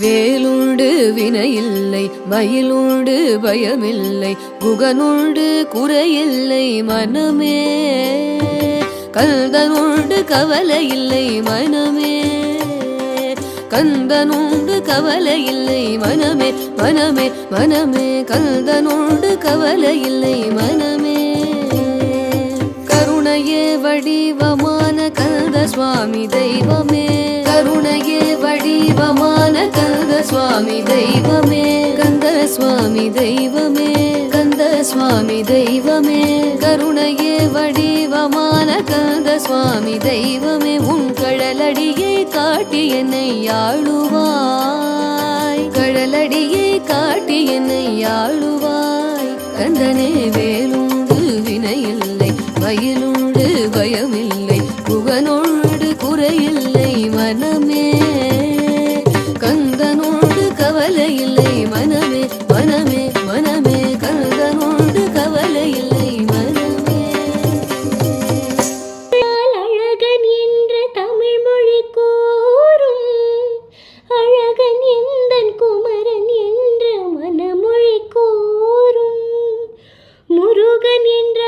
வேலுண்டு வினையில்லை மயிலுண்டு பயமில்லை குகனுண்டு குறையில்லை மனமே. கல்தனுண்டு கவலை இல்லை மனமே. கந்தனுண்டு கவலை இல்லை மனமே மனமே மனமே. கந்தனுண்டு கவலை இல்லை மனமே. கருணையே வடிவமான கந்த சுவாமி தெய்வமே. கருணையே வடி சுவாமி தெய்வமே கந்த சுவாமி தெய்வமே கந்த சுவாமி தெய்வமே கருணையே வடிவமான கந்த சுவாமி தெய்வமே உன் கடலடியை காட்டி என்னை ஆளுவாய். கடலடியை காட்டி என்னை ஆளுவாய். கந்தனே வேலுண்டு வினையில்லை வயலுண்டு பயமில்லை. bien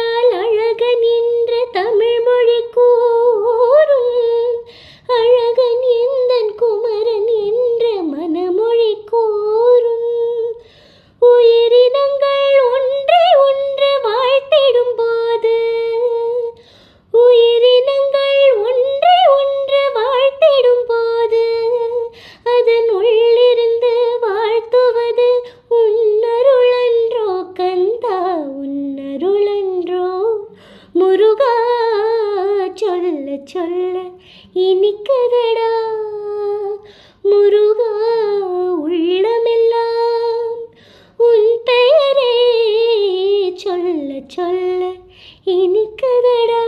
சொல்ல இனிக்கதடா. முருகா உள்ளமெல்லாம் உன் பெயரே. சொல்ல சொல்ல இனிக்கதடா.